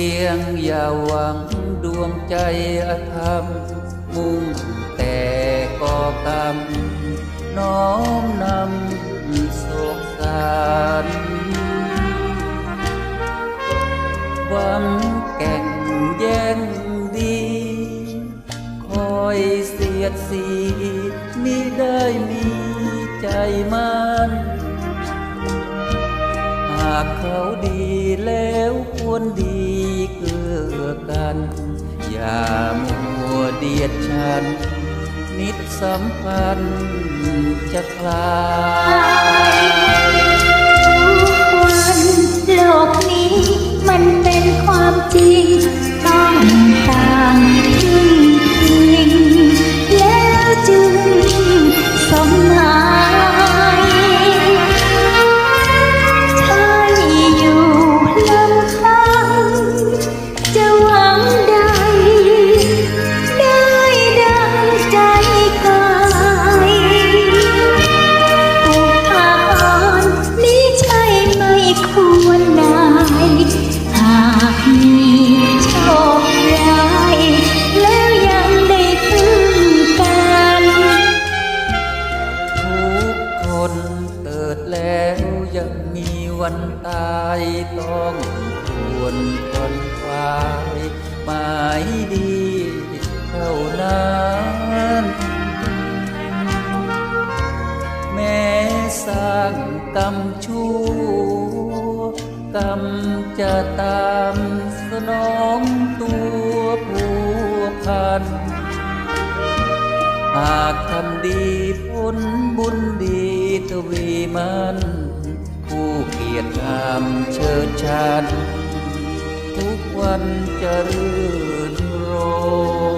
เงี้ยหวังดวงใจอธรรม มุ่งแต่ก่อกรรม น้อมนำโศกสารหวังแก่งแย่งดี คอยเสียดสีมิได้มีใจมันหากเขาดีแล้วควรดี กัน อย่ามัวเดียดฉัน นิดสัมพันธ์จะคลาย ยังมีวันตายต้องควรคนควายหมายดีเท่านั้นแม้สร้างกรรมชั่วกรรมจะตามสนองตัวผู้พันหากทำดีผลบุญดีทวีมัน ผู้เกียรติธรรมเชิดชัน ทุกวันจะรื่นรม